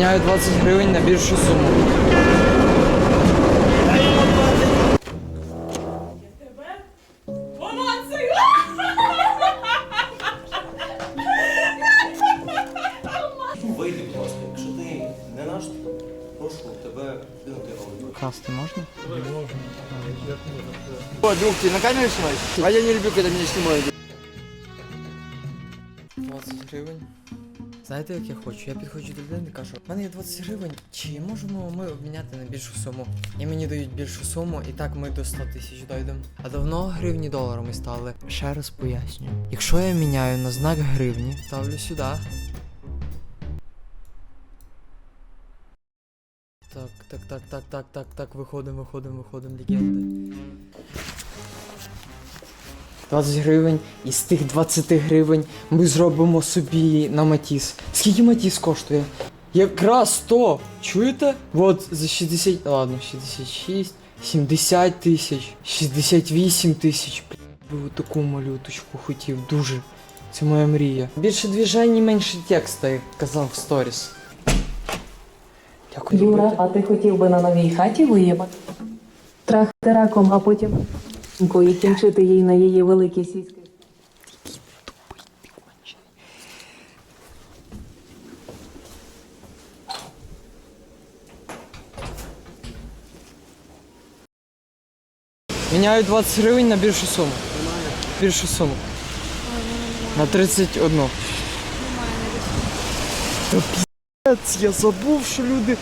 Міняю 20 гривень на більшу суму. Помацаю! Вийди, будь ласка, якщо ти не наш, прошу тебе кинути аудіо. Красти можна? О, друг, ты на камеру снимаешь? А я не люблю, когда меня снимают. Знаєте, як я хочу? Я підходжу до людини і кажу, в мене є 20 гривень, чи можемо ми обміняти на більшу суму? І мені дають більшу суму, і так ми до 100 тисяч дойдемо. А давно гривні доларами стали. Ще раз пояснюю. Якщо я міняю на знак гривні, ставлю сюди. Так, так, так, так, так, так, так, виходимо, виходимо, виходимо, легенди. 20 гривень, і з тих 20 гривень ми зробимо собі на Матіс. Скільки Матіс коштує? Якраз 100! Чуєте? От за 60. Ладно, 66, 70 тисяч, 68 тисяч. Би таку малюточку хотів, дуже. Це моя мрія. Більше движень, менше текста, як казав в сторіс. Дякую. Юра, а ти хотів би на новій хаті виїбати? Трахти раком, а потім і кінчити їй на її великі сіськи. Міняю 20 гривень на більшу суму. Більшу суму. На 31. Та піздець, я забув, що люди.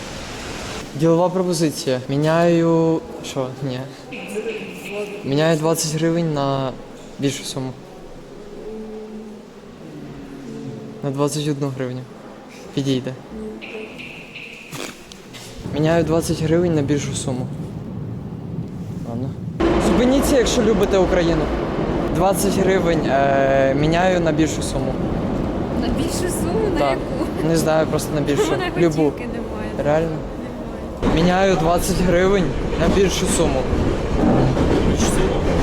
Ділова пропозиція. Міняю. Що? Ні. Міняю 20 гривень на більшу суму. На 21 гривню. Підійде. Міняю 20 гривень на більшу суму. Ладно. Зупиніться, якщо любите Україну. 20 гривень е, міняю на більшу суму. На більшу суму, на Так. яку? Не знаю, просто на більшу. Вона Любу. готівки немає. Реально. Міняю 20 гривень на більшу суму.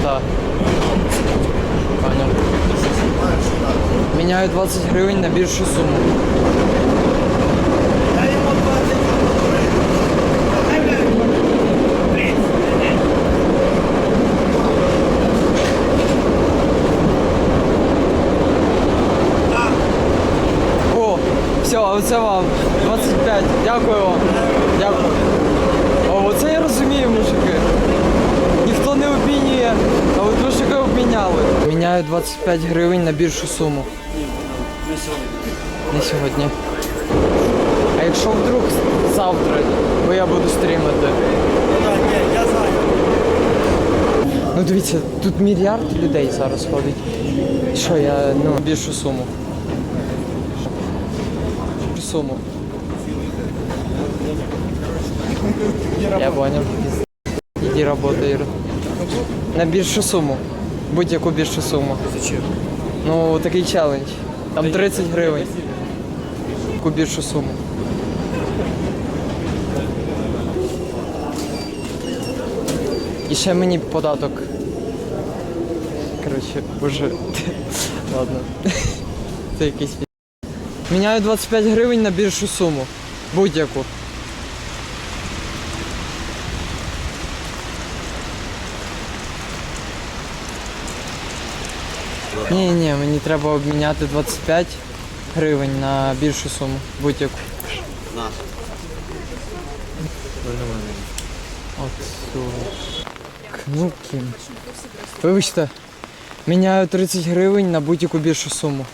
Так. Понял. Міняю 20 гривень на більшу суму. О, все, оце вам. 25. Дякую вам. Дякую. Мужики. Міняю 25 гривень на більшу суму. Не сьогодні. Не сьогодні. А якщо вдруг завтра, бо я буду стрімити. Ну дивіться, тут мільярд людей зараз ходить. Що я, ну, більшу суму. Суму. Я понял. Иди работай. На більшу суму. Будь-яку більшу суму. Зачем? Ну, такий челендж. Там 30 гривень. Яку більшу суму. І ще мені податок. Коротше, боже. Ладно. Це якийсь Міняю 25 гривень на більшу суму. Будь-яку. Ні, ні, мені треба обміняти 25 гривень на більшу суму. Будь-яку. На. Кнуки. Вибачте. Міняю 30 гривень на будь-яку більшу суму.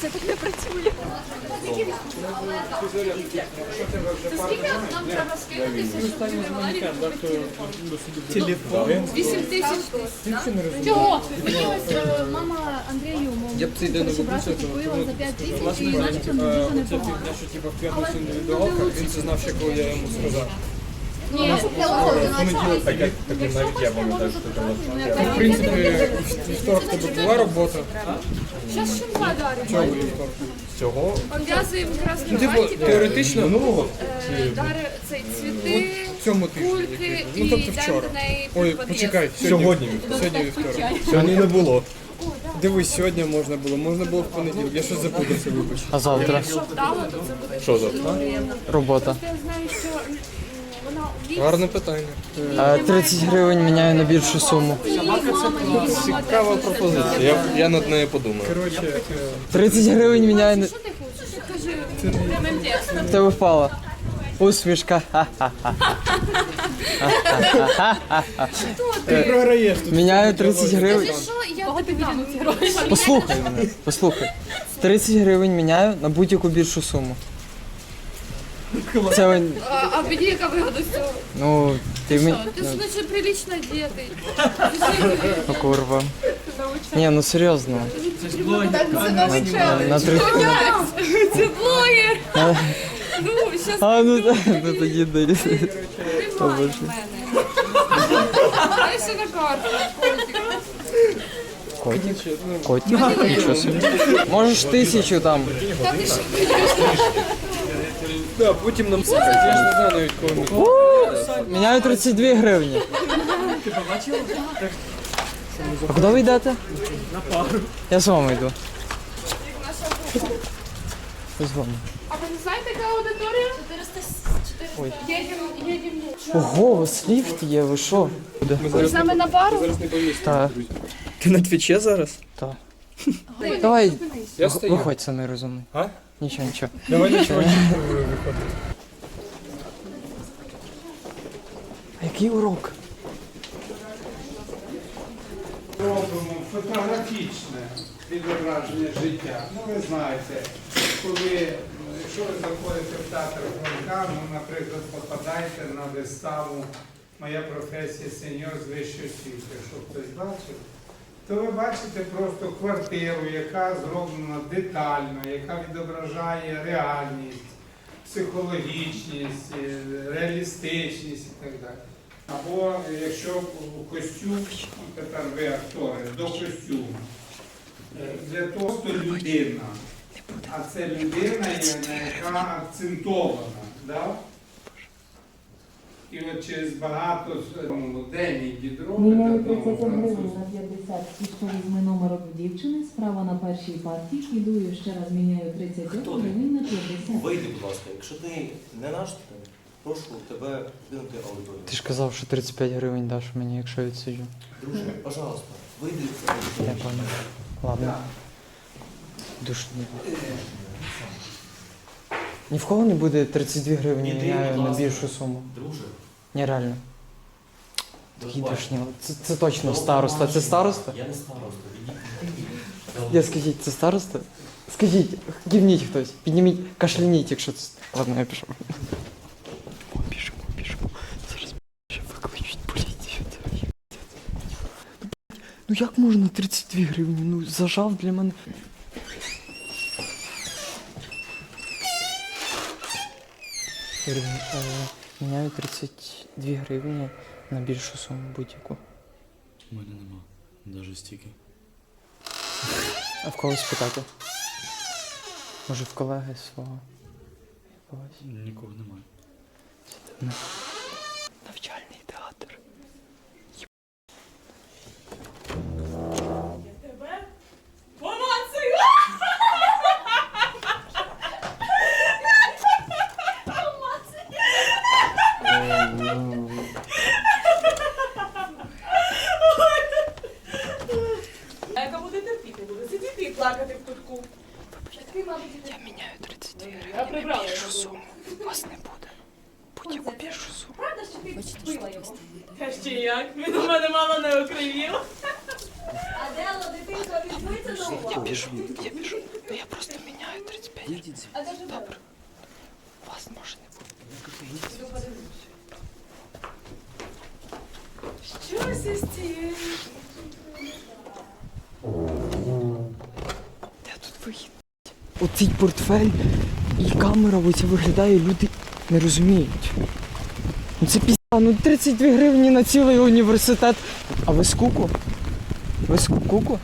Це так не працює. То Телефон. 8 тисяч. Чого? Мені ось мама Андрію, Я б не купила за 5 тисяч і начебто Типа, дуже непогано. що типа він це знав ще коли я йому сказав. Ні, 11 Так, навіть я пам'ятаю, що В принципі, вівторок тебе була робота, Зараз щенка дарить. цього вівторку. цього Пов'язуємо якраз Ну, типу, теоретично, минулого Е, дари цей цвіти, в цьому тижні. кульки і Ну, тобто йдемо вчора. до неї Ой, під під'їзд. почекай, сьогодні. Сьогодні вівторок. Сьогодні не було. Дивись, сьогодні можна було, можна було в понеділок. Я щось запутався, вибач. А завтра Що завтра? робота. Я знаю, що вона вік Гарне питання. Е, 30 гривень міняю на більшу суму. Цікава пропозиція. Я, я над нею подумаю. Коротше, 30 гривень міняю на. В тебе впала. Усмішка. ти програєш тут. Міняю 30 гривень. Ці гроші? Послухай мене, послухай. 30 гривень міняю на будь-яку більшу суму. Це він- А, а мені яка вигода з цього? ну, ти мені. Ти ж наче прилично одетий. Ну, курва. Ні, ну серйозно. Це новий челендж. На три. Це блогер. Ну, щас А, ну так, ну тоді дай. немає в мене. Дай ще на карту. Котик. Котик? Нічого собі. Можеш тисячу там. Та ти що? Да, потім нам слухати. Я ж не знаю навіть кого ми. Міняю 32 гривні. А куди ви йдете? На пару. Я з вами йду. Я з вами. А ви не знаєте, яка аудиторія? 400. Ой. Їдемо, їдемо. Ого, у вас ліфт є, ви що? Ми зараз, Саме на пару? зараз не помістимо. Та, Ти на твіче зараз? та. Давай, Я стою. виходь самий розумний. А? Нічого, нічого. Давай нічого не виходить. А який урок? робимо фотографічне відображення життя. Ну, ви знаєте, коли, якщо ви заходите в театр Франка, ну, наприклад, попадаєте на виставу Моя професія сеньор з вищої освіти, якщо хтось бачив, то ви бачите просто квартиру, яка зроблена детально, яка відображає реальність, психологічність, е, реалістичність і так далі. Або якщо костюм, тепер ви актори, до костюму. Е, Для того, що людина. А це людина, яка акцентована. Да? І от через багато день дідро. Міняю 30 гривень на 50. І що візьми номер у дівчини, справа на першій партії, кидую ще раз міняю 30 Хто ти? гривень на 50. Вийди, будь ласка. Якщо ти не наш, то прошу тебе кинути аудиторію. Ти ж казав, що 35 гривень даш мені, якщо я відсиджу. Друже, пожалуйста, вийди з Я аудиторії. понял. Ладно. Душні. Ні в кого не буде 32 гривні Іди, міняю будь на ласка. більшу суму. Друже, Ні, реально. Такі душні. Це, це точно староста. Це староста? Я не староста. Я скажіть, це староста? Скажіть, кивніть хтось, підніміть, кашляніть, якщо це. Ладно, я пішов. Біжимо, біжимо. Зараз ще викличуть поліцію. Ну, Ну як можна 32 гривні? Ну зажав для мене. Гривні, Міняю 32 гривні на більшу суму будь-яку. У мене нема. навіть стільки. А в когось питати? Може в колеги свого? Якогось? Нікого немає. Навчальний театр. А яка буде терпіти, буде сидіти і плакати в кутку. Я міняю 32 Я прибрала більшу його. суму. Вас не буде. Будь-яку більшу суму. Правда, що ти вбила його? Та ще як? Він у мене мало не окривів. Адело, дитинко, візьми це на Я увагу. біжу, я біжу. Ну я просто міняю 35 гривень. Добре. Вас може не буде. Щось із цією. Де тут вихід? Оцей портфель і камера оця виглядає, люди не розуміють. Ну це пізда, ну 32 гривні на цілий університет. А ви з куку? Ви з куку?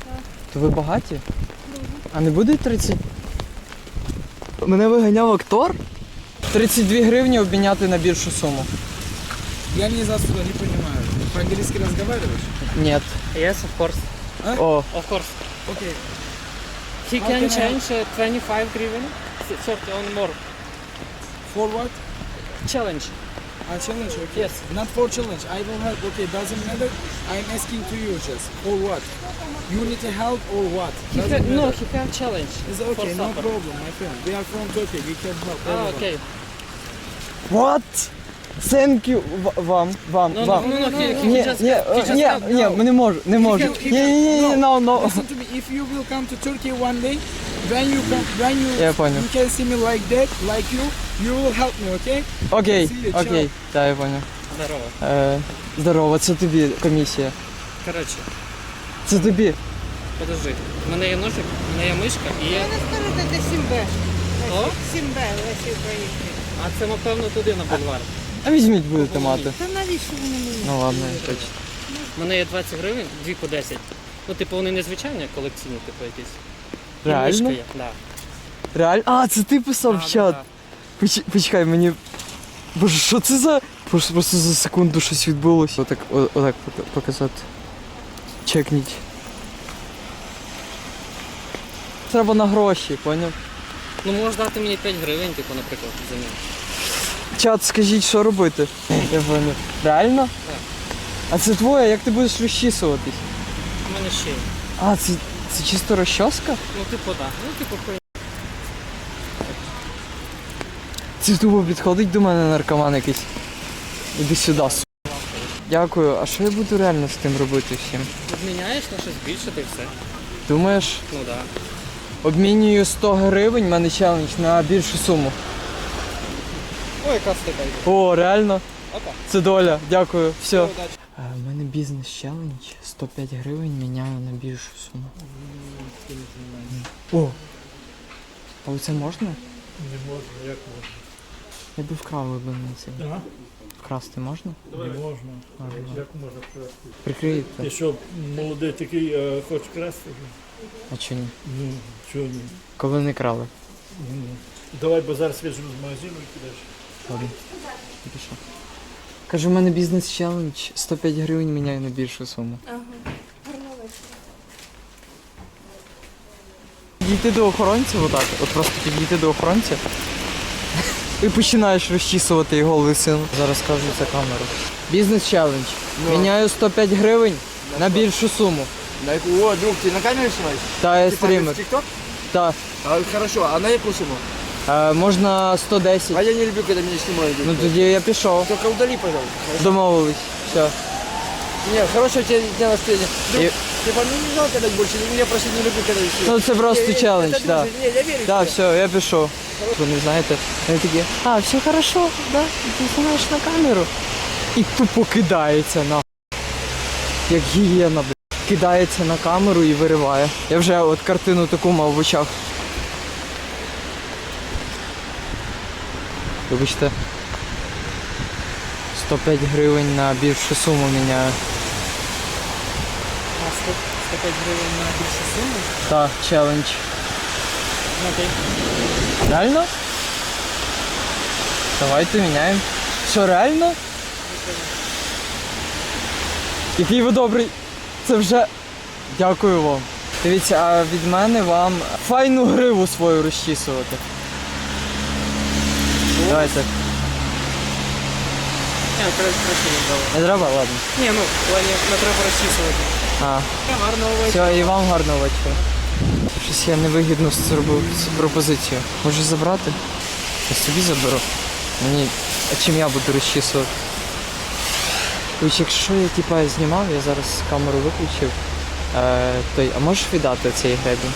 То ви багаті? А не буде 30? Мене виганяв актор? 32 гривні обміняти на більшу суму. Я не за не понимаю. По-английски разговариваешь? Нет. Yes, of course. О, Of course. Okay. He can, can change uh, 25 grieving, 30 on more. For what? Challenge. A challenge, okay. Yes. Not for challenge. I will help. Okay, doesn't matter. I'm asking to you just for what? You need to help or what? He no, he can challenge. It's okay, no problem, my friend. We are from Turkey. We can help. Ah, okay. What? Thank you вам, вам, No, no, вам. no, no, he, he Ні, just, ні, he just ні, help. ні, ми не можу, не можу. Ні, ні, ні, ні, no, no. Listen to me. If you will come to Turkey one day, when you come, when you Я понял. you can see me like that, like you, you will help me, okay? Окей, окей, так, я понял. Здорово. Е, здорово, це тобі комісія. Коротше, Це тобі. подожди. У мене є ножик, у мене є мишка і є... О? А це, напевно, туди на бульвар. А візьміть будете мати. Та навіщо вони мені? Ну ладно, точно. У мене є 20 гривень, дві по 10. Ну, типу, вони не звичайні, колекційні, типу, якісь. І Реально? мишка є, да. Реально? А, це ти писав в чат. да, Поч- Почекай, мені. Боже, що це за. Просто, просто за секунду щось відбулося. Отак, о- отак пока- показати. Чекніть. Треба на гроші, поняв? Ну, можеш дати мені 5 гривень, типу, наприклад, за нього. Чат, скажіть, що робити. Я поняв. Реально? Так. А це твоє, як ти будеш розчісуватись? У мене ще є. А, це, це чисто розчоска? Ну, типу, так. Ну, типу, хуй. Це тупо підходить до мене наркоман якийсь. Іди сюди, су. Дякую. А що я буду реально з тим робити всім? Обміняєш на щось більше, ти все. Думаєш, Ну, так. Да. обмінюю 100 гривень, в мене челендж на більшу суму. Ой, яка стика. О, реально? Опа. Це доля, дякую, все. Удачі. У мене бізнес челендж 105 гривень міняю на більшу суму. О! А оце можна? Не можна, як можна? Я би вкрав би на це. Ага. Вкрасти можна? Не можна. Як можна красти? Прикриєте? Ти що, молодий такий, е, хочеш красти? А чи ні? Ну, чого ні? Коли не крали. Ну, Давай базар свіжу з магазину і підеш. Ладно. Пішов. Кажу, у мене бізнес челендж 105 гривень міняю на більшу суму. Підійти до охоронця отак, от просто підійти до охоронця і починаєш розчісувати його лисину. Зараз кажу за камеру. Бізнес челендж. Міняю 105 гривень на більшу суму. На яку, о, друг, ти на камері знімаєш? Та я стрімер. TikTok? Та. А, хорошо, а на яку суму? Е, можна 110. А я не люблю, коли мене знімають. Ну тоді я пішов. Только удали, пожалуйста. Домовились. Все. Не, хорошего тебе дня настроения. Друг, И- ну не жалко дать больше, я просто не люблю, когда все. Ну це просто челендж, так. Да. Не, я верю Да, все, я пішов. Ви не знаєте, вони такі, а, все хорошо, да, ти знімаєш на камеру. І тупо кидається на як гієна, блядь. Кидається на камеру і вириває. Я вже от картину таку мав в очах. Вибачте. 105 гривень на більшу суму міняю. А 100, 105 гривень на більшу суму? Так, челендж. Окей. Реально? Давайте міняємо. Що, реально? Який ви добрий. Це вже. Дякую вам. Дивіться, а від мене вам файну гриву свою розчісувати. Давайте. Ні, краще краще не дало. Не треба, ладно. Ні, ну, в плані не треба розчісувати. А, Гарного вечора. все, і вам гарного вечора. Щось я невигідно зробив цю пропозицію. Може забрати? Я собі заберу. Мені. А чим я буду розчісувати? Хоч якщо я типа знімав, я зараз камеру виключив. Е, той, а можеш віддати цей гребінь?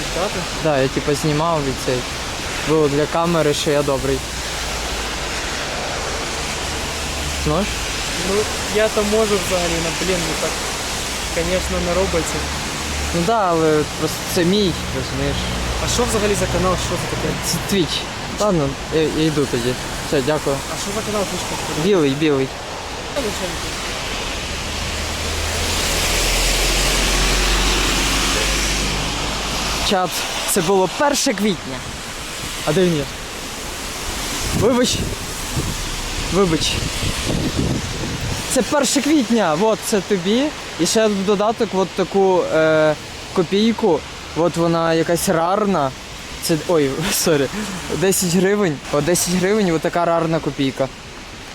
Віддати? Да, я типа знімав від цей. Було для камери, що я добрий. Зможеш? Ну, я то можу взагалі, на блін, ну так, звісно, на роботі. Ну так, да, але просто це мій, розумієш. А що взагалі за канал, що це таке? Це твіч. Ладно, я, я йду тоді. Все, дякую. А що за канал фішка? Білий, білий. Чат, це було 1 квітня. А де він є? Вибач. Вибач. Це 1 квітня, от це тобі. І ще в додаток от таку е, копійку, от вона якась рарна. Це. Ой, сорі. 10 гривень. О, 10 гривень, от така рарна копійка.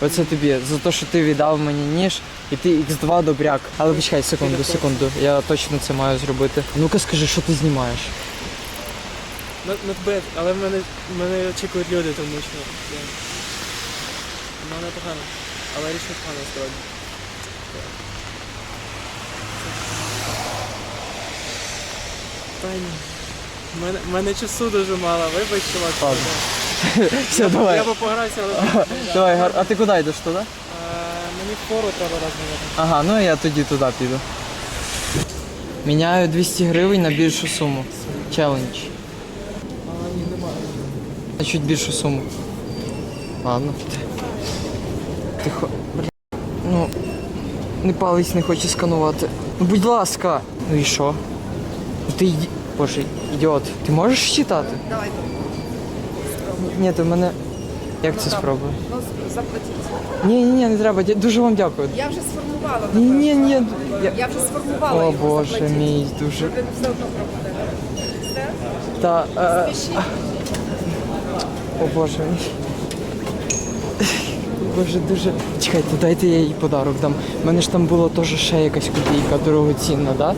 Оце тобі, за те, що ти віддав мені ніж, і ти X2 добряк. Але почекай, секунду, секунду. Я точно це маю зробити. Ну-ка скажи, що ти знімаєш. Not, not bad, але мене, мене очікують люди, тому що я... Ну, непогано. Але річ непогана насправді. Та ні. Мене, мене часу дуже мало, вибач, чувак. Все, давай. Я би погрався, але Давай, гар- а ти куди йдеш туди? Е, мені фору треба розміняти. Ага, ну я тоді туди піду. Міняю 200 гривень на більшу суму. Челендж. Чуть більшу суму. Ладно. Тихо. Ну. Не палець не хоче сканувати. Ну будь ласка. Ну і що? Ну ти іді... Боже, ідіот. Ти можеш читати? Давай. Ні, то в мене. Як це спробую? Ну, заплатіть. Ні, ні, ні, не треба. Дуже вам дякую. Я вже сформувала. Ні, ні, ні. Я... Я вже сформувала О його, боже заплатіть. мій, дуже. Все одно пропаде. Все? Та. Е... О боже. Боже, дуже. Чекайте, дайте я їй подарок дам. У мене ж там було теж ще якась копійка дорогоцінна, да?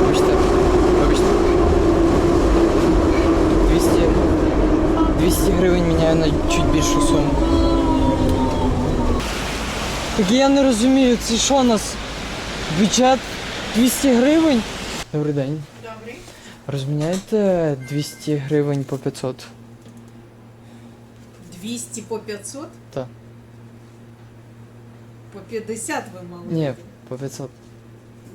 Вибачте. Вибачте. 200... 200 гривень міняю на чуть більшу суму. Так я не розумію, це що у нас? Бюджет 200 гривень? Добрий день. Добрий. Розміняйте 200 гривень по 500. 200 по 500? Так. По 50 ви мали? Ні, по 500.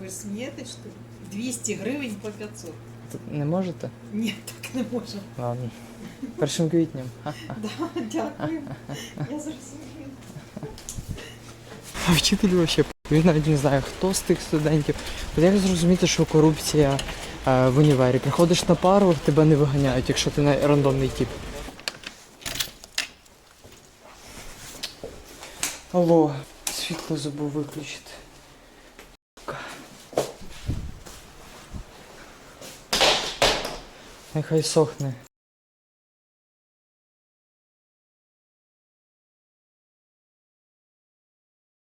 Ви ж смієтесь, що ли? 200 гривень по 500. Т- Не можете? Ні, так не можу. Ладно. Першим квітням. Ха-ха. Дякую. Я зрозуміла. А вчитель вообще він навіть не знає, хто з тих студентів. От як зрозуміти, що корупція е, в універі? Приходиш на пару, тебе не виганяють, якщо ти не рандомний тип. Алло, світло забув виключити. Нехай сохне.